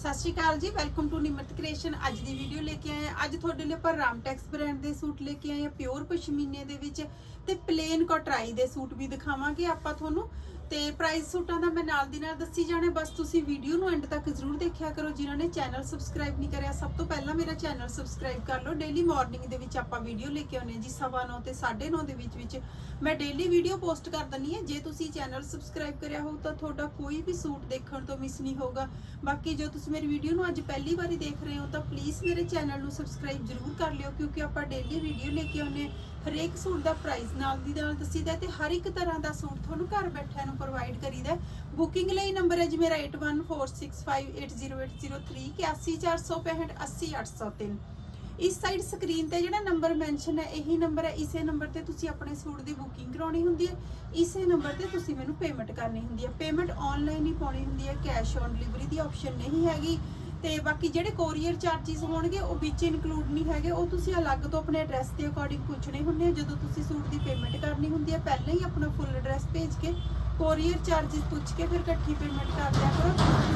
ਸਤਿ ਸ਼੍ਰੀ ਅਕਾਲ ਜੀ welcome to Nimrat creation ਅੱਜ ਦੀ ਵੀਡੀਓ ਲੈ ਕੇ ਆਏ ਆ ਅੱਜ ਤੁਹਾਡੇ ਲਈ ਆਪਾਂ ਰਾਮਟੈਕਸ ਬ੍ਰਾਂਡ ਦੇ ਸੂਟ ਲੈ ਕੇ ਆਏ ਆ ਪਿਓਰ ਪਸ਼ਮੀਨੇ ਦੇ ਵਿੱਚ ਤੇ ਪਲੇਨ ਕਟਰਾਈ ਦੇ ਸੂਟ ਵੀ ਦਿਖਾਵਾਂਗੇ। ਆਪਾਂ ਤੁਹਾਨੂੰ ਤੇ ਪ੍ਰਾਈਸ ਸੂਟਾਂ ਦਾ ਮੈਂ ਨਾਲ ਦੀ ਨਾਲ ਦੱਸੀ ਜਾਣਾ ਬਸ ਤੁਸੀਂ ਵੀਡੀਓ ਨੂੰ ਐਂਡ ਤੱਕ ਜ਼ਰੂਰ ਦੇਖਿਆ ਕਰੋ, ਜਿਨ੍ਹਾਂ ਨੇ ਚੈਨਲ ਸਬਸਕ੍ਰਾਈਬ ਨਹੀਂ ਕਰਿਆ, ਸਭ ਤੋਂ ਪਹਿਲਾਂ ਮੇਰਾ ਚੈਨਲ ਸਬਸਕ੍ਰਾਈਬ ਕਰ ਲਓ। ਡੇਲੀ ਮਾਰਨਿੰਗ ਦੇ ਵਿੱਚ ਆਪਾਂ ਵੀਡੀਓ ਲੈ ਕੇ ਆਉਂਦੇ ਹਾਂ ਜੀ 9:30 ਤੇ 9:30 ਦੇ ਵਿੱਚ ਵਿੱਚ ਮੈਂ ਡੇਲੀ ਵੀਡੀਓ ਪੋਸਟ ਕਰ ਦਿੰਨੀ ਹਾਂ। ਜੇ ਤੁਸੀਂ ਚੈਨਲ ਸਬਸਕ੍ਰਾਈਬ ਕਰਿਆ ਹੋ ਤਾਂ ਤੁਹਾਡਾ ਕੋਈ ਵੀ ਸੂਟ ਦੇਖਣ ਤੋਂ ਮਿਸ ਨਹੀਂ ਹੋਊਗਾ। ਬਾਕੀ ਜੋ ਤੁਸੀਂ ਮੇਰੀ ਵੀਡੀਓ ਨੂੰ ਅੱਜ ਪਹਿਲੀ ਵਾਰੀ ਦੇਖ ਰਹੇ ਹੋ ਤਾਂ ਪਲੀਜ਼ ਮੇਰੇ ਚੈਨਲ ਨੂੰ ਸਬਸਕ੍ਰਾਈਬ ਜ਼ਰੂਰ ਕਰ ਲਿਓ, ਕਿਉਂਕਿ ਆਪਾਂ ਡੇਲੀ ਵੀਡੀਓ ਲੈ ਕੇ ਆਉਂਦੇ ਹਾਂ। ਹਰੇਕ ਸੂਟ ਦਾ ਪ੍ਰਾਈਸ ਨਾਲ ਦੀ ਨਾਲ ਦੱਸੀਦਾ ਤੇ ਹਰ ਇੱਕ ਤਰ੍ਹਾਂ ਦਾ ਸੂਟ ਤੁਹਾਨੂੰ ਘਰ ਬੈਠਿਆਂ ਨੂੰ ਪ੍ਰੋਵਾਈਡ ਕਰੀਦਾ ਬੁਕਿੰਗ ਲਈ ਨੰਬਰ ਹੈ ਜੀ ਮੇਰਾ 8146580803 8146580803 ਇਸ ਸਾਈਡ ਸਕਰੀਨ ਤੇ ਜਿਹੜਾ ਨੰਬਰ ਮੈਂਸ਼ਨ ਹੈ, ਇਹੀ ਨੰਬਰ ਹੈ। ਇਸੇ ਨੰਬਰ ਤੇ ਤੁਸੀਂ ਆਪਣੇ ਸੂਟ ਦੀ ਬੁਕਿੰਗ ਕਰਾਉਣੀ ਹੁੰਦੀ ਹੈ। ਇਸੇ ਨੰਬਰ ਤੇ ਤੁਸੀਂ ਮੈਨੂੰ ਪੇਮੈਂਟ ਕਰਨੀ ਹੁੰਦੀ ਹੈ। ਪੇਮੈਂਟ ਆਨਲਾਈਨ ਹੀ ਪਾਉਣੀ ਹੁੰਦੀ ਹੈ। ਕੈਸ਼ ਔਨ ਡਿਲੀਵਰੀ ਦੀ ਆਪਸ਼ਨ ਨਹੀਂ ਹੈਗੀ। ਤੇ ਬਾਕੀ ਜਿਹੜੇ ਕੋਰੀਅਰ ਚਾਰजेस ਹੋਣਗੇ, ਉਹ ਵਿੱਚ ਇਨਕਲੂਡ ਨਹੀਂ ਹੈਗੇ। ਉਹ ਤੁਸੀਂ ਅਲੱਗ ਤੋਂ ਆਪਣੇ ਐਡਰੈਸ ਦੇ ਅਕੋਰਡਿੰਗ ਪੁੱਛਣੇ ਹੁੰਦੇ ਆ। ਜਦੋਂ ਤੁਸੀਂ ਸੂਟ ਦੀ ਪੇਮੈਂਟ ਕਰਨੀ ਹੁੰਦੀ ਹੈ ਪਹਿਲਾਂ ਹੀ ਆਪਣਾ ਫੁੱਲ ਐਡਰੈਸ ਭੇਜ ਕੇ ਕੋਰੀਅਰ ਚਾਰजेस ਪੁੱਛ ਕੇ ਫਿਰ ਇਕੱਠੀ ਪੇਮੈਂਟ ਕਰ ਦਿਆ ਕਰੋ।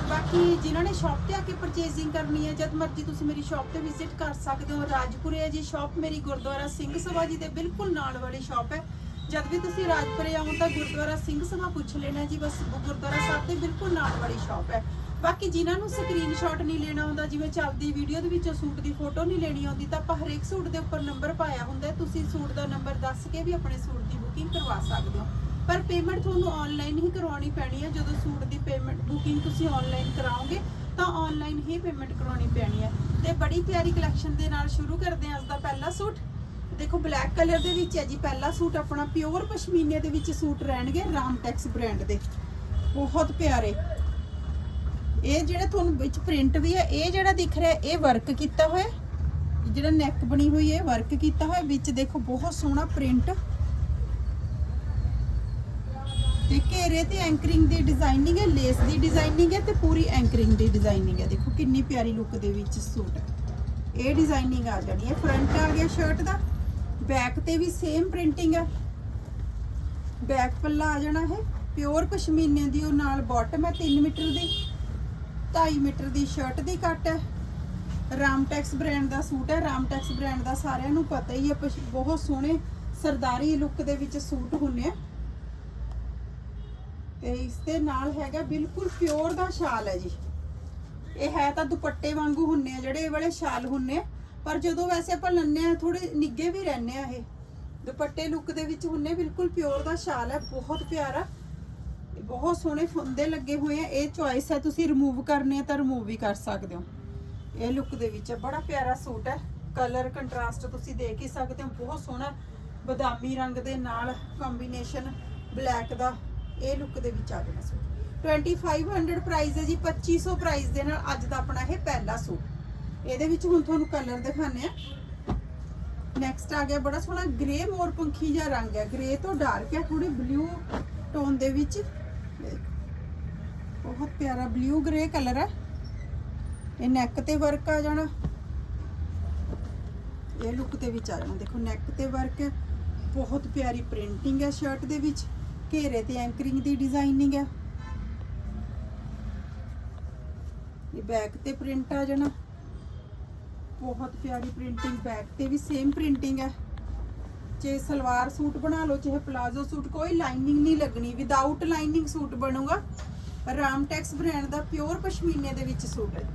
ਬਾਕੀ ਜਿਨ੍ਹਾਂ ਨੇ ਸ਼ਾਪ ਤੇ ਆ ਕੇ ਪਰਚੇਜ਼ਿੰਗ ਕਰਨੀ ਹੈ ਜਦ ਮਰਜ਼ੀ ਤੁਸੀਂ ਮੇਰੀ ਸ਼ਾਪ ਤੇ ਵਿਜ਼ਿਟ ਕਰ ਸਕਦੇ ਹੋ। ਰਾਜਪੁਰੇ ਹੈ ਜੀ ਸ਼ਾਪ ਮੇਰੀ ਗੁਰਦੁਆਰਾ ਸਿੰਘ ਸਭਾ ਜੀ ਦੇ ਬਿਲਕੁਲ ਨਾਲ ਵਾਲੀ ਸ਼ਾਪ ਹੈ। ਜਦ ਵੀ ਤੁਸੀਂ ਰਾਜਪੁਰੇ ਆਉਂ ਤਾਂ ਗੁਰਦੁਆਰਾ ਸਿੰਘ ਸਭਾ ਪੁੱਛ ਲੈਣਾ ਜੀ, ਬਸ ਗੁਰਦੁਆਰਾ ਸਾਹਿਬ ਦੇ ਬਿਲਕੁਲ ਨਾਲ ਵਾਲੀ ਸ਼ਾਪ ਹੈ। ਬਾਕੀ ਜਿਨ੍ਹਾਂ ਨੂੰ ਸਕਰੀਨਸ਼ਾਟ ਨਹੀਂ ਲੈਣਾ ਆਉਂਦਾ, ਜਿਵੇਂ ਚੱਲਦੀ ਵੀਡੀਓ ਦੇ ਵਿੱਚੋਂ ਸੂਟ ਦੀ ਫੋਟੋ ਨਹੀਂ ਲੈਣੀ ਆਉਂਦੀ, ਤਾਂ ਆਪਾਂ ਹਰੇਕ ਸੂਟ ਦੇ ਉੱਪਰ ਨੰਬਰ ਪਾਇਆ ਹੁੰਦਾ ਤੁਸੀਂ ਸੂਟ ਦਾ ਨੰਬਰ ਦੱਸ ਕੇ ਵੀ ਆਪਣੇ ਸੂਟ ਦੀ ਬੁਕਿੰਗ ਕਰਵਾ ਸਕਦੇ ਹੋ। ਪਰ ਪੇਮੈਂਟ ਤੁਹਾਨੂੰ ਆਨਲਾਈਨ ਹੀ ਕਰਵਾਉਣੀ ਪੈਣੀ ਹੈ। ਜਦੋਂ ਸੂਟ ਦੀ ਪੇਮੈਂਟ ਬੁਕਿੰਗ ਤੁਸੀਂ ਆਨਲਾਈਨ ਕਰਾਓਗੇ, ਤਾਂ ਆਨਲਾਈਨ ਹੀ ਪੇਮੈਂਟ ਕਰਾਉਣੀ ਪੈਣੀ ਹੈ। ਤੇ ਬੜੀ ਪਿਆਰੀ ਕਲੈਕਸ਼ਨ ਦੇ ਨਾਲ ਸ਼ੁਰੂ ਕਰਦੇ ਹਾਂ ਅੱਜ ਦਾ ਪਹਿਲਾ ਸੂਟ। ਦੇਖੋ ਬਲੈਕ ਕਲਰ ਦੇ ਵਿੱਚ ਹੈ ਜੀ ਪਹਿਲਾ ਸੂਟ। ਆਪਣਾ ਪਿਓਰ ਪਸ਼ਮੀਨੇ ਦੇ ਵਿੱਚ ਸੂਟ ਰਹਿਣਗੇ ਰਾਮਟੈਕਸ ਬ੍ਰਾਂਡ ਦੇ। ਬਹੁਤ ਪਿਆਰੇ। ਇਹ ਜਿਹੜਾ ਤੁਹਾਨੂੰ ਵਿੱਚ ਪ੍ਰਿੰਟ ਵੀ ਹੈ, ਇਹ ਜਿਹੜਾ ਦਿਖ ਰਿਹਾ, ਇਹ ਵਰਕ ਕੀਤਾ ਹੋਇਆ ਜਿਹੜਾ ਨੈਕ ਬਣੀ ਹੋਈ ਹੈ ਵਰਕ ਕੀਤਾ ਹੋਇਆ ਵਿੱਚ ਦੇਖੋ, ਬਹੁਤ ਸੋਹਣਾ ਪ੍ਰਿੰਟ ਤੇ ਘੇਰੇ ਤੇ ਐਂਕਰਿੰਗ ਦੀ ਡਿਜ਼ਾਈਨਿੰਗ ਹੈ ਲੇਸ ਦੀ ਡਿਜ਼ਾਈਨਿੰਗ ਹੈ ਤੇ ਪੂਰੀ ਐਂਕਰਿੰਗ ਦੀ ਡਿਜ਼ਾਈਨਿੰਗ ਹੈ। ਦੇਖੋ, ਕਿੰਨੀ ਪਿਆਰੀ ਲੁੱਕ ਦੇ ਵਿੱਚ ਸੂਟ ਹੈ। ਇਹ ਡਿਜ਼ਾਈਨਿੰਗ ਆ ਜਾਣੀ ਹੈ। ਫਰੰਟ ਆ ਗਿਆ ਸ਼ਰਟ ਦਾ। ਬੈਕ ਤੇ ਵੀ ਸੇਮ ਪ੍ਰਿੰਟਿੰਗ ਹੈ। ਬੈਕ ਪੱਲਾ ਆ ਜਾਣਾ ਹੈ। ਪਿਓਰ ਪਸ਼ਮੀਨੇ ਦੀ ਉਹ ਨਾਲ ਬਾਟਮ ਹੈ 3 ਮੀਟਰ ਦੀ। 2.5 ਮੀਟਰ ਦੀ ਸ਼ਰਟ ਦੀ ਕੱਟ ਹੈ। ਰਾਮਟੈਕਸ ਬ੍ਰਾਂਡ ਦਾ ਸੂਟ ਹੈ। ਰਾਮਟੈਕਸ ਬ੍ਰਾਂਡ ਦਾ ਸਾਰਿਆਂ ਨੂੰ ਪਤਾ ਹੀ ਹੈ ਬਹੁਤ ਸੋਹਣੇ ਸਰਦਾਰੀ ਲੁੱਕ ਦੇ ਵਿੱਚ ਸੂਟ ਹੁੰਨੇ ਆ। ਤੇ ਇਸ ਦੇ ਨਾਲ ਹੈਗਾ ਬਿਲਕੁਲ ਪਿਓਰ ਦਾ ਸ਼ਾਲ ਹੈ ਜੀ। ਇਹ ਹੈ ਤਾਂ ਦੁਪੱਟੇ ਵਾਂਗੂ ਹੁੰਨੇ ਆ, ਜਿਹੜੇ ਇਹ ਵਾਲੇ ਸ਼ਾਲ ਹੁੰਨੇ ਆ। ਪਰ ਜਦੋਂ ਵੈਸੇ ਆਪਾਂ ਲੰਨੇ ਆ ਥੋੜੇ ਨਿੱਗੇ ਵੀ ਰਹਿੰਨੇ ਆ ਇਹ। ਦੁਪੱਟੇ ਲੁੱਕ ਦੇ ਵਿੱਚ ਹੁੰਨੇ ਬਿਲਕੁਲ ਪਿਓਰ ਦਾ ਸ਼ਾਲ ਹੈ, ਬਹੁਤ ਪਿਆਰਾ। ਬਹੁਤ ਸੋਹਣੇ ਫੁੰਦੇ ਲੱਗੇ ਹੋਏ ਆ। ਇਹ ਚੁਆਇਸ ਹੈ ਤੁਸੀਂ ਰਿਮੂਵ ਕਰਨੇ ਆ ਤਾਂ ਰਿਮੂਵ ਵੀ ਕਰ ਸਕਦੇ ਹੋ। ਇਹ ਲੁੱਕ ਦੇ ਵਿੱਚ ਬੜਾ ਪਿਆਰਾ ਸੂਟ ਹੈ ਕਲਰ ਕੰਟਰਾਸਟ ਤੁਸੀਂ ਦੇਖ ਹੀ ਸਕਦੇ ਹੋ। ਬਹੁਤ ਸੋਹਣਾ ਬਦਾਮੀ ਰੰਗ ਦੇ ਨਾਲ ਕੰਬੀਨੇਸ਼ਨ ਬਲੈਕ ਦਾ ਇਹ ਲੁੱਕ ਦੇ ਵਿੱਚ ਆ ਜਾਣਾ ਸੂਟ। 2500 ਪ੍ਰਾਈਸ ਹੈ ਜੀ। 2500 ਪ੍ਰਾਈਸ ਦੇ ਨਾਲ ਅੱਜ ਦਾ ਆਪਣਾ ਇਹ ਪਹਿਲਾ ਸੂਟ। ਇਹਦੇ ਵਿੱਚ ਹੁਣ ਤੁਹਾਨੂੰ ਕਲਰ ਦਿਖਾਣੇ ਆ। ਨੈਕਸਟ ਆ ਗਿਆ ਬੜਾ ਸੋਹਣਾ ਗ੍ਰੇ ਮੋਰ ਪੰਖੀ ਜਿਹਾ ਰੰਗ ਹੈ ਗ੍ਰੇ ਤੋਂ ਡਾਰਕ ਹੈ ਥੋੜੀ ਬਲੂ ਟੋਨ ਦੇ ਵਿੱਚ। ਬਹੁਤ ਪਿਆਰਾ ਬਲੂ ਗ੍ਰੇ ਕਲਰ ਹੈ। ਇਹ ਨੈਕ ਤੇ ਵਰਕ ਆ ਜਾਣਾ। ਇਹ ਲੁੱਕ ਦੇ ਵਿੱਚ ਆ ਜਾਣਾ। ਦੇਖੋ ਨੈਕ ਤੇ ਵਰਕ ਹੈ। ਬਹੁਤ ਪਿਆਰੀ ਪ੍ਰਿੰਟਿੰਗ ਹੈ ਸ਼ਰਟ ਦੇ ਵਿੱਚ। ਘੇਰੇ ਤੇ ਐਂਕਰਿੰਗ ਦੀ ਡਿਜ਼ਾਈਨਿੰਗ ਹੈ। ਇਹ ਬੈਕ ਤੇ ਪ੍ਰਿੰਟ ਆ ਜਾਣਾ। ਬਹੁਤ ਪਿਆਰੀ ਪ੍ਰਿੰਟਿੰਗ ਬੈਕ ਤੇ ਵੀ ਸੇਮ ਪ੍ਰਿੰਟਿੰਗ ਹੈ। ਚਾਹੇ ਸਲਵਾਰ ਸੂਟ ਬਣਾ ਲਓ, ਚਾਹੇ ਪਲਾਜ਼ੋ ਸੂਟ, ਕੋਈ ਲਾਈਨਿੰਗ ਨਹੀਂ ਲੱਗਣੀ। ਵਿਦਆਊਟ ਲਾਈਨਿੰਗ ਸੂਟ ਬਣੂਗਾ। ਰਾਮਟੈਕਸ ਬ੍ਰਾਂਡ ਦਾ ਪਿਓਰ ਪਸ਼ਮੀਨੇ ਦੇ ਵਿੱਚ ਸੂਟ। ਹੈ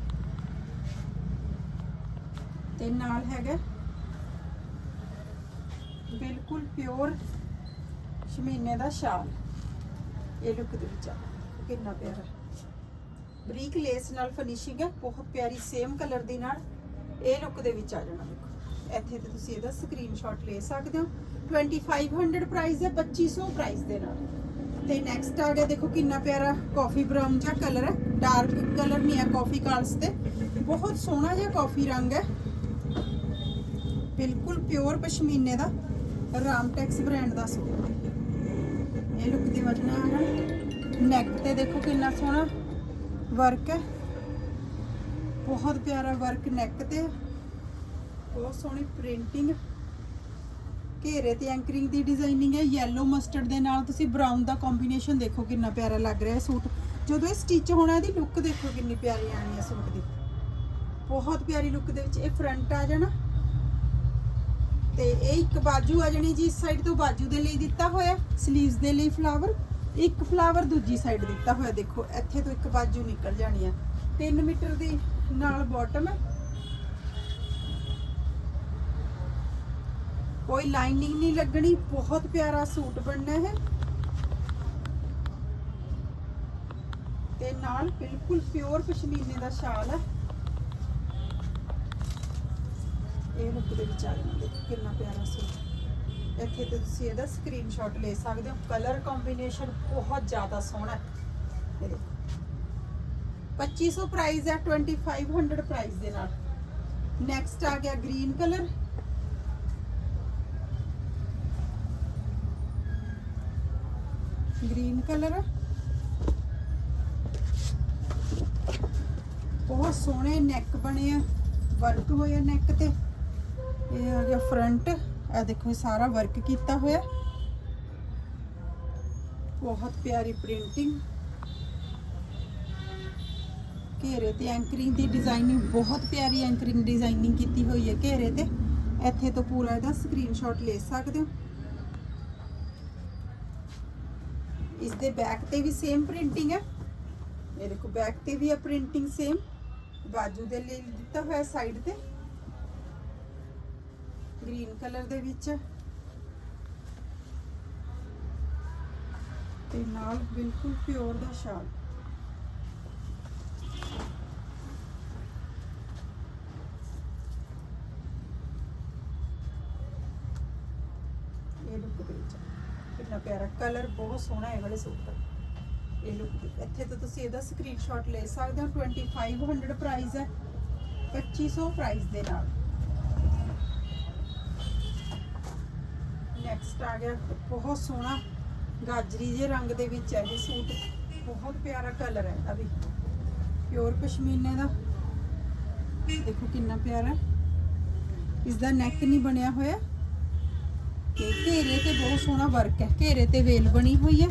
ਤੇ ਨਾਲ ਹੈਗਾ ਬਿਲਕੁਲ ਪਿਓਰ ਸ਼ਮੀਨੇ ਦਾ ਸ਼ਾਲ। ਇਹ ਲੁੱਕ ਦੇ ਵਿੱਚ ਆ। ਕਿੰਨਾ ਪਿਆਰਾ। ਬਰੀਕ ਲੇਸ ਨਾਲ ਫਿਨਿਸ਼ਿੰਗ ਹੈ ਬਹੁਤ ਪਿਆਰੀ ਸੇਮ ਕਲਰ ਦੀ ਨਾਲ ਇਹ ਲੁੱਕ ਦੇ ਵਿੱਚ ਆ ਜਾਣਾ ਦੇਖੋ। ਇੱਥੇ ਤੇ ਤੁਸੀਂ ਇਹਦਾ ਸਕਰੀਨਸ਼ਾਟ ਲੈ ਸਕਦੇ ਹੋ। 2500 ਪ੍ਰਾਈਸ ਹੈ 2500 ਪ੍ਰਾਈਸ ਦੇ ਨਾਲ। ਤੇ ਨੈਕਸਟ ਆ ਗਿਆ, ਦੇਖੋ ਕਿੰਨਾ ਪਿਆਰਾ ਕਾਫੀ ਬਰਾਊਨ ਜਿਹਾ ਕਲਰ ਹੈ ਡਾਰਕ ਕਲਰ ਨਹੀਂ ਹੈ ਕਾਫੀ ਕਾਲਸ ਤੇ। ਬਹੁਤ ਸੋਹਣਾ ਜਿਹਾ ਕਾਫੀ ਰੰਗ ਹੈ। ਬਿਲਕੁਲ ਪਿਓਰ ਪਸ਼ਮੀਨੇ ਦਾ, ਰਾਮਟੈਕਸ ਬ੍ਰਾਂਡ ਦਾ ਸੂਟ। ਇਹ ਲੁੱਕ ਦੀ ਵਜਨਾ ਹੈ ਨੈਕ ਤੇ ਦੇਖੋ ਕਿੰਨਾ ਸੋਹਣਾ ਵਰਕ ਹੈ। ਬਹੁਤ ਪਿਆਰਾ ਵਰਕ ਨੈਕ ਤੇ। ਬਹੁਤ ਸੋਹਣੀ ਪ੍ਰਿੰਟਿੰਗ ਘੇਰੇ ਤੇ ਐਂਕਰਿੰਗ ਦੀ ਡਿਜ਼ਾਈਨਿੰਗ ਹੈ, yellow ਮਸਟਰਡ ਦੇ ਨਾਲ ਤੁਸੀਂ ਬਰਾਊਨ ਦਾ ਕੰਬੀਨੇਸ਼ਨ ਦੇਖੋ ਕਿੰਨਾ ਪਿਆਰਾ ਲੱਗ ਰਿਹਾ ਹੈ ਸੂਟ। ਜਦੋਂ ਇਹ ਸਟਿਚ ਹੋਣਾ, ਇਹਦੀ ਲੁੱਕ ਦੇਖੋ ਕਿੰਨੀ ਪਿਆਰੀ ਆਣੀ ਹੈ ਸੂਟ ਦੀ। ਬਹੁਤ ਪਿਆਰੀ ਲੁੱਕ ਦੇ ਵਿੱਚ ਇਹ ਫਰੰਟ ਆ ਜਾਣਾ। ਤੇ ਇਹ ਇੱਕ ਬਾਜੂ ਆ ਜਾਣੀ ਜੀ, ਇਸ ਸਾਈਡ ਤੋਂ ਬਾਜੂ ਦੇ ਲਈ ਦਿੱਤਾ ਹੋਇਆ 슬ੀਵਸ ਦੇ ਲਈ ਫਲਾਵਰ ਇੱਕ ਫਲਾਵਰ ਦੂਜੀ ਸਾਈਡ ਦਿੱਤਾ ਹੋਇਆ, ਦੇਖੋ, ਇੱਥੇ ਤੋਂ ਇੱਕ ਬਾਜੂ ਨਿਕਲ ਜਾਣੀ ਆ 3 ਮੀਟਰ ਦੀ ਨਾਲ ਬਾਟਮ ਹੈ। ਕੋਈ ਲਾਈਨਿੰਗ ਨਹੀਂ ਲੱਗਣੀ, ਬਹੁਤ ਪਿਆਰਾ ਸੂਟ ਬਣਨਾ ਹੈ। ਤੇ ਨਾਲ ਬਿਲਕੁਲ ਪਿਓਰ ਪਸ਼ਮੀਨੇ ਦਾ ਸ਼ਾਲ ਹੈ ਇਹ ਲੁੱਕ ਦੇ ਵਿੱਚ ਆ ਜਾਂਦਾ ਕਿੰਨਾ ਪਿਆਰਾ ਸੂਟ। ਇੱਥੇ ਤੇ ਤੁਸੀਂ ਇਹਦਾ ਸਕਰੀਨਸ਼ਾਟ ਲੈ ਸਕਦੇ ਹੋ। ਕਲਰ ਕੰਬੀਨੇਸ਼ਨ ਬਹੁਤ ਜ਼ਿਆਦਾ ਸੋਹਣਾ ਹੈ। ਇਹ ਦੇਖੋ। 2500 ਪ੍ਰਾਈਸ ਹੈ 2500 ਪ੍ਰਾਈਸ ਦੇ ਨਾਲ। ਨੈਕਸਟ ਆ ਗਿਆ ਗ੍ਰੀਨ ਕਲਰ ਗ੍ਰੀਨ ਕਲਰ ਬਹੁਤ ਸੋਹਣੇ ਨੈਕ ਬਣੇ ਆ। ਵਰਕ ਹੋਇਆ ਨੈਕ ਤੇ। ਇਹ ਆ ਗਿਆ ਫਰੰਟ ਆ ਦੇਖੋ ਸਾਰਾ ਵਰਕ ਕੀਤਾ ਹੋਇਆ। ਬਹੁਤ ਪਿਆਰੀ ਪ੍ਰਿੰਟਿੰਗ ਘੇਰੇ ਤੇ ਐਂਕਰਿੰਗ ਦੀ ਡਿਜ਼ਾਈਨਿੰਗ ਬਹੁਤ ਪਿਆਰੀ ਐਂਕਰਿੰਗ ਡਿਜ਼ਾਈਨਿੰਗ ਕੀਤੀ ਹੋਈ ਹੈ ਘੇਰੇ ਤੇ। ਇੱਥੇ ਤੋਂ ਪੂਰਾ ਇਹਦਾ ਸਕਰੀਨਸ਼ਾਟ ਲੈ ਸਕਦੇ ਹੋ। ਇਸ ਦੇ ਬੈਕ ਤੇ ਵੀ ਸੇਮ ਪ੍ਰਿੰਟਿੰਗ ਹੈ। ਇਹ ਦੇਖੋ ਬੈਕ ਤੇ ਵੀ ਹੈ ਪ੍ਰਿੰਟਿੰਗ ਸੇਮ ਬਾਜੂ ਦੇ ਲਈ ਦਿੱਤਾ ਹੋਇਆ ਸਾਈਡ ਤੇ। ਗ੍ਰੀਨ ਕਲਰ ਦੇ ਵਿੱਚ ਤੇ ਨਾਲ ਬਿਲਕੁਲ ਪਿਓਰ ਦਾ ਸ਼ਾਲ ਇਹ ਲੁੱਕ ਦੇ ਵਿੱਚ ਕਿੰਨਾ ਪਿਆਰਾ ਕਲਰ ਬਹੁਤ ਸੋਹਣਾ ਇਹ ਵਾਲੇ ਸੂਟ ਦਾ। ਇਹ ਲੁੱਕ ਇੱਥੇ ਤੋਂ ਤੁਸੀਂ ਇਹਦਾ ਸਕਰੀਨਸ਼ਾਟ ਲੈ ਸਕਦੇ ਹੋ। 2500 ਪ੍ਰਾਈਸ ਹੈ। 2500 ਪ੍ਰਾਈਸ ਦੇ ਨਾਲ। ਨੈਕਸਟ ਆ ਗਿਆ। ਬਹੁਤ ਸੋਹਣਾ ਗਾਜਰੀ ਜੇ ਰੰਗ ਦੇ ਵਿੱਚ ਹੈ ਇਹ ਸੂਟ। ਬਹੁਤ ਪਿਆਰਾ ਕਲਰ ਹੈ ਇਹਦਾ ਵੀ। ਪਿਓਰ ਪਸ਼ਮੀਨੇ ਦਾ। ਦੇਖੋ ਕਿੰਨਾ ਪਿਆਰਾ। ਇਸ ਦਾ ਨੈਕ ਨਹੀਂ ਬਣਿਆ ਹੋਇਆ। ਤੇ ਘੇਰੇ ਤੇ ਬਹੁਤ ਸੋਹਣਾ ਵਰਕ ਹੈ। ਘੇਰੇ ਤੇ ਵੇਲ ਬਣੀ ਹੋਈ ਹੈ।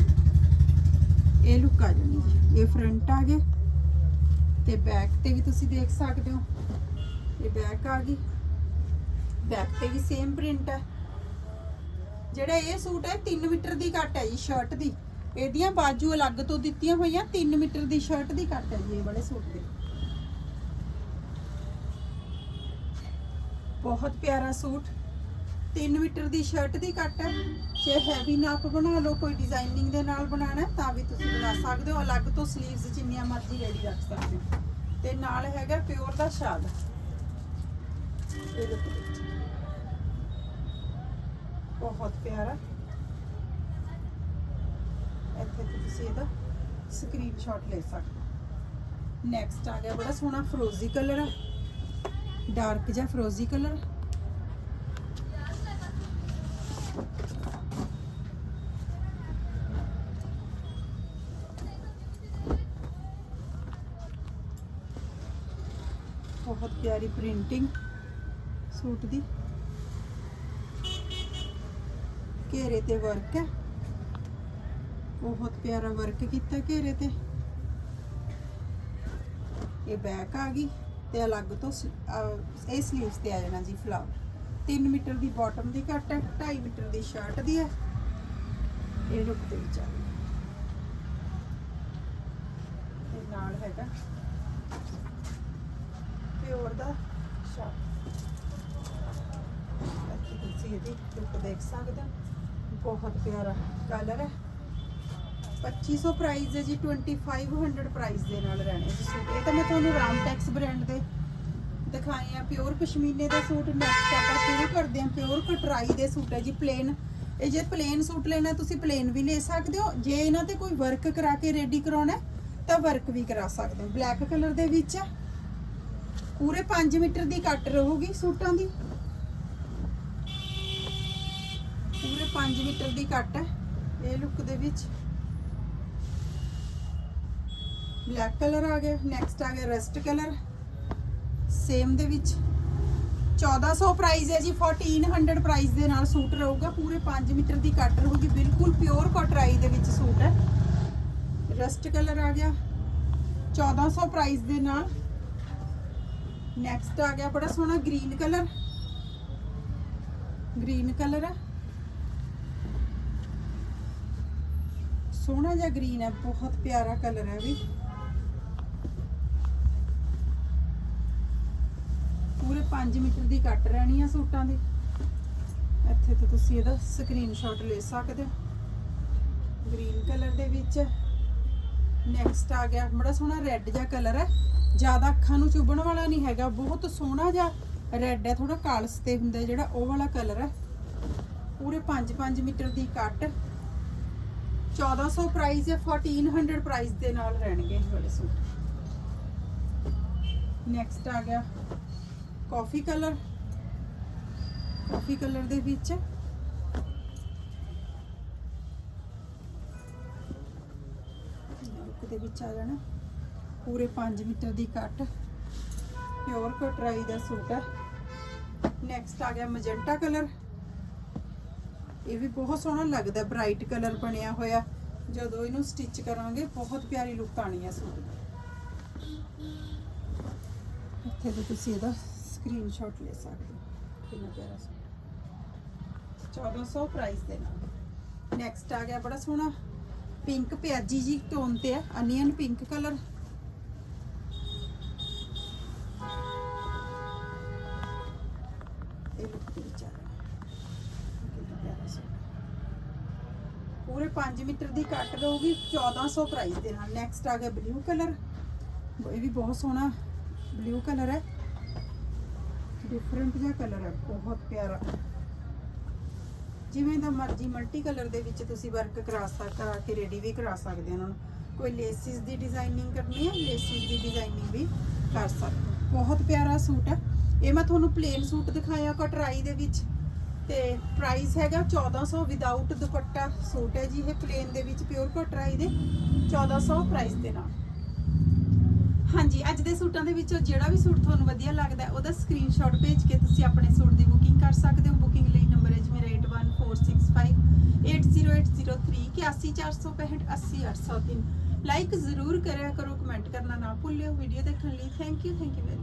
ਇਹ ਲੁੱਕ ਆ ਜਾਣੀ ਜੀ। ਇਹ ਫਰੰਟ ਆ ਗਿਆ ਤੇ ਬੈਕ ਤੇ ਵੀ ਤੁਸੀਂ ਦੇਖ ਸਕਦੇ ਹੋ। ਇਹ ਬੈਕ ਆ ਗਈ। ਬੈਕ ਤੇ ਵੀ ਸੇਮ ਪ੍ਰਿੰਟ ਹੈ। ਜਿਹੜਾ ਇਹ ਸੂਟ ਹੈ 3 ਮੀਟਰ ਦੀ ਕੱਟ ਹੈ ਜੀ ਸ਼ਰਟ ਦੀ। ਇਹਦੀਆਂ ਬਾਜੂ ਅਲੱਗ ਤੋਂ ਦਿੱਤੀਆਂ ਹੋਈਆਂ 3 ਮੀਟਰ ਦੀ ਸ਼ਰਟ ਦੀ ਕੱਟ ਹੈ ਜੀ ਇਹ ਵਾਲੇ ਸੂਟ ਦੀ। ਬਹੁਤ ਪਿਆਰਾ ਸੂਟ। 3 ਮੀਟਰ ਦੀ ਸ਼ਰਟ ਦੀ ਕੱਟ ਹੈ। ਜੇ ਹੈਵੀ ਨਾਪ ਬਣਾ ਲਓ, ਕੋਈ ਡਿਜ਼ਾਈਨਿੰਗ ਦੇ ਨਾਲ ਬਣਾਉਣਾ ਤਾਂ ਵੀ ਤੁਸੀਂ ਬਣਾ ਸਕਦੇ ਹੋ। ਅਲੱਗ ਤੋਂ 슬ੀਵਸ ਜਿੰਨੀਆਂ ਮਰਜ਼ੀ ਰੈਡੀ ਰੱਖ ਸਕਦੇ ਹੋ। ਤੇ ਨਾਲ ਹੈਗਾ ਪਿਓਰ ਦਾ ਸ਼ਾਲ। ਇਹ ਦੇਖੋ ਜੀ। ਬਹੁਤ ਪਿਆਰਾ। ਇੱਥੇ ਤੁਸੀਂ ਇਹਦਾ ਸਕਰੀਨਸ਼ਾਟ ਲੈ ਸਕਦੇ ਹੋ। ਨੈਕਸਟ ਆ ਗਿਆ ਬੜਾ ਸੋਹਣਾ ਫਰੋਜ਼ੀ ਕਲਰ ਹੈ। ਡਾਰਕ ਜਿਹਾ ਫਰੋਜ਼ੀ ਕਲਰ ਬਹੁਤ ਪ੍ਰਿੰਟਿੰਗ ਸੂਟ ਦੀ। ਘੇਰੇ ਤੇ ਵਰਕ ਹੈ। ਬਹੁਤ ਪਿਆਰਾ ਵਰਕ ਕੀਤਾ ਘੇਰੇ ਤੇ। ਇਹ ਬੈਕ ਆ ਗਈ ਤੇ ਅਲੱਗ ਤੋਂ ਇਹ 슬ੀਵਸ ਤੇ ਆ ਜਾਣਾ ਜੀ ਫਲਾਵਰ 3 ਮੀਟਰ ਦੀ ਬਾਟਮ ਦੀ ਕੱਟ ਹੈ 2.5 ਮੀਟਰ ਦੀ ਸ਼ਰਟ ਦੀ ਹੈ। ਇਹ ਲੁੱਕ ਦੇ ਵਿੱਚ ਤੇ ਨਾਲ ਹੈਗਾ ਪਿਓਰ ਦਾ? ਸ਼ਰਟ ਇੱਥੇ ਦੇਖ ਸਕਦੇ ਬਹੁਤ ਪਿਆਰਾ ਕਲਰ ਹੈ। 2500 ਪ੍ਰਾਈਸ ਹੈ ਜੀ 2500 ਪ੍ਰਾਈਸ ਦੇ ਨਾਲ ਰਹਿਣੇ ਜੀ ਸੂਟ। ਇਹ ਤਾਂ ਮੈਂ ਤੁਹਾਨੂੰ ਰਾਮਟੈਕਸ ਬ੍ਰਾਂਡ ਦੇ ਦਿਖਾਏ ਆ। ਪਿਓਰ ਪਸ਼ਮੀਨੇ ਦਾ ਸੂਟ ਨੈਕਸਟ ਆਪਾਂ ਸ਼ੁਰੂ ਕਰਦੇ ਹਾਂ। ਪਿਓਰ ਕਟਰਾਈ ਦੇ ਸੂਟ ਹੈ ਜੀ ਪਲੇਨ ਇਹ ਜੇ ਪਲੇਨ ਸੂਟ ਲੈਣਾ, ਤੁਸੀਂ ਪਲੇਨ ਵੀ ਲੈ ਸਕਦੇ ਹੋ। ਜੇ ਇਹਨਾਂ ਤੇ ਕੋਈ ਵਰਕ ਕਰਾ ਕੇ ਰੈਡੀ ਕਰਾਉਣਾ ਤਾਂ ਵਰਕ ਵੀ ਕਰਾ ਸਕਦੇ ਹੋ। ਬਲੈਕ ਕਲਰ ਦੇ ਵਿੱਚ ਹੈ। ਪੂਰੇ 5 ਮੀਟਰ ਦੀ ਕੱਟ ਰਹੂਗੀ ਸੂਟਾਂ ਦੀ। ਪੂਰੇ 5 ਮੀਟਰ ਦੀ ਕੱਟ ਹੈ, ਇਹ ਲੁੱਕ ਦੇ ਵਿੱਚ। ਬਲੈਕ ਕਲਰ ਆ ਗਿਆ ਨੈਕਸਟ ਆ ਗਿਆ ਰਸਟ ਕਲਰ ਸੇਮ ਦੇ ਵਿੱਚ। 1400 ਪ੍ਰਾਈਸ ਹੈ ਜੀ 1400 ਪ੍ਰਾਈਸ ਦੇ ਨਾਲ ਸੂਟ ਰਹੂਗਾ। ਪੂਰੇ 5 ਮੀਟਰ ਦੀ ਕੱਟ ਰਹੂਗੀ, ਬਿਲਕੁਲ ਪਿਓਰ ਕੋਟਰਾਈ ਦੇ ਵਿੱਚ ਸੂਟ ਹੈ। ਰਸਟ ਕਲਰ ਆ ਗਿਆ। 1400 ਪ੍ਰਾਈਸ ਦੇ ਨਾਲ ਨੈਕਸਟ ਆ ਗਿਆ ਬੜਾ ਸੋਹਣਾ ਗ੍ਰੀਨ ਕਲਰ ਗ੍ਰੀਨ ਕਲਰ ਹੈ ਸੋਹਣਾ ਜਿਹਾ ਗ੍ਰੀਨ ਹੈ ਬਹੁਤ ਪਿਆਰਾ ਕਲਰ ਹੈ ਵੀ। ਪੂਰੇ 5 ਮੀਟਰ ਦੀ ਕੱਟ ਰਹਿਣੀ ਆ ਸੂਟਾਂ ਦੀ। ਇੱਥੇ ਤੋਂ ਤੁਸੀਂ ਇਹਦਾ ਸਕਰੀਨਸ਼ਾਟ ਲੈ ਸਕਦੇ ਹੋ। ਗ੍ਰੀਨ ਕਲਰ ਦੇ ਵਿੱਚ। ਨੈਕਸਟ ਆ ਗਿਆ, ਬੜਾ ਸੋਹਣਾ ਰੈੱਡ ਜਿਹਾ ਕਲਰ ਹੈ ਜ਼ਿਆਦਾ ਅੱਖਾਂ ਨੂੰ ਚੁਭਣ ਵਾਲਾ ਨਹੀਂ ਹੈਗਾ, ਬਹੁਤ ਸੋਹਣਾ ਜਿਹਾ ਰੈੱਡ ਹੈ ਥੋੜਾ ਕਾਲਸ ਤੇ ਹੁੰਦਾ ਜਿਹੜਾ ਉਹ ਵਾਲਾ ਕਲਰ ਹੈ। ਪੂਰੇ 5-5 ਮੀਟਰ ਦੀ ਕੱਟ 1400 ਪ੍ਰਾਈਸ ਹੈ 1400 ਪ੍ਰਾਈਸ ਦੇ ਨਾਲ ਰਹਿਣਗੇ ਇਹ ਵਾਲੇ ਸੂਟ। ਨੈਕਸਟ ਆ ਗਿਆ ਕਾਫੀ ਕਲਰ ਕਾਫੀ ਕਲਰ ਦੇ ਵਿੱਚ ਲੁੱਕ ਦੇ ਵਿੱਚ ਆ ਜਾਣਾ। ਪੂਰੇ 5 ਮੀਟਰ ਦੀ ਕੱਟ। ਪਿਓਰ ਕਟਰਾਈ ਦਾ ਸੂਟ ਹੈ। ਨੈਕਸਟ ਆ ਗਿਆ ਮੈਜੈਂਟਾ ਕਲਰ। ਇਹ ਵੀ ਬਹੁਤ ਸੋਹਣਾ ਲੱਗਦਾ ਬ੍ਰਾਈਟ ਕਲਰ ਬਣਿਆ ਹੋਇਆ। ਜਦੋਂ ਇਹਨੂੰ ਸਟਿਚ ਕਰਾਂਗੇ, ਬਹੁਤ ਪਿਆਰੀ ਲੁੱਕ ਆਣੀ ਹੈ ਸੂਟ ਦੀ। ਇੱਥੇ ਤੋਂ ਤੁਸੀਂ ਇਹਦਾ ਸਕਰੀਨਸ਼ਾਟ ਲੈ ਸਕਦੇ ਹੋ। ਕਿੰਨਾ ਪਿਆਰਾ ਸੂਟ 1400 ਪ੍ਰਾਈਸ ਦੇ ਨਾਲ। ਨੈਕਸਟ ਆ ਗਿਆ ਬੜਾ ਸੋਹਣਾ। ਪਿੰਕ ਪਿਆਜੀ ਜੀ ਟੋਨ ਤੇ ਹੈ ਅਨੀਅਨ ਪਿੰਕ ਕਲਰ 5 ਮੀਟਰ ਦੀ ਕੱਟ ਰਹੂਗੀ 1400 ਪ੍ਰਾਈਸ ਦੇ ਨਾਲ। ਨੈਕਸਟ ਆ ਗਿਆ ਬਲੂ ਕਲਰ ਇਹ ਵੀ ਬਹੁਤ ਸੋਹਣਾ ਬਲੂ ਕਲਰ ਹੈ। ਡਿਫਰੈਂਟ ਜਿਹਾ ਕਲਰ ਹੈ, ਬਹੁਤ ਪਿਆਰਾ। ਜਿਵੇਂ ਦਾ ਮਰਜ਼ੀ ਮਲਟੀ ਕਲਰ ਦੇ ਵਿੱਚ ਤੁਸੀਂ ਵਰਕ ਕਰਾ ਸਕਦਾ ਕੇ ਰੈਡੀ ਵੀ ਕਰਾ ਸਕਦੇ ਉਹਨਾਂ ਨੂੰ। ਕੋਈ ਲੇਸਿਸ ਦੀ ਡਿਜ਼ਾਈਨਿੰਗ ਕਰਨੀ ਹੈ ਲੇਸਿਸ ਦੀ ਡਿਜ਼ਾਈਨਿੰਗ ਵੀ ਕਰ ਸਕਦੇ ਹੋ। ਬਹੁਤ ਪਿਆਰਾ ਸੂਟ ਹੈ। ਇਹ ਮੈਂ ਤੁਹਾਨੂੰ ਪਲੇਨ ਸੂਟ ਦਿਖਾਇਆ ਕਟਰਾਈ ਦੇ ਵਿੱਚ। ਤੇ ਪ੍ਰਾਈਸ ਹੈਗਾ 1400 ਵਿਦਆਊਟ ਦੁਪੱਟਾ ਸੂਟ ਹੈ ਜੀ, ਇਹ ਪਲੇਨ ਦੇ ਵਿੱਚ ਪਿਓਰ ਕਟਰਾਈ ਦੇ 1400 ਪ੍ਰਾਈਸ ਦੇ ਨਾਲ। ਹਾਂਜੀ, ਅੱਜ ਦੇ ਸੂਟਾਂ ਦੇ ਵਿੱਚੋਂ ਜਿਹੜਾ ਵੀ ਸੂਟ ਤੁਹਾਨੂੰ ਵਧੀਆ ਲੱਗਦਾ ਉਹਦਾ ਸਕਰੀਨਸ਼ਾਟ ਭੇਜ ਕੇ ਤੁਸੀਂ ਆਪਣੇ ਸੂਟ ਦੀ ਬੁਕਿੰਗ ਕਰ ਸਕਦੇ ਹੋ। ਬੁਕਿੰਗ ਲਈ ਨੰਬਰ ਹੈ ਜੀ ਮੇਰਾ 8146580803 8146580803 ਲਾਈਕ ਜ਼ਰੂਰ ਕਰਿਆ ਕਰੋ ਕਮੈਂਟ ਕਰਨਾ ਨਾ ਭੁੱਲਿਓ। ਵੀਡੀਓ ਦੇਖਣ ਲਈ thank you thank you very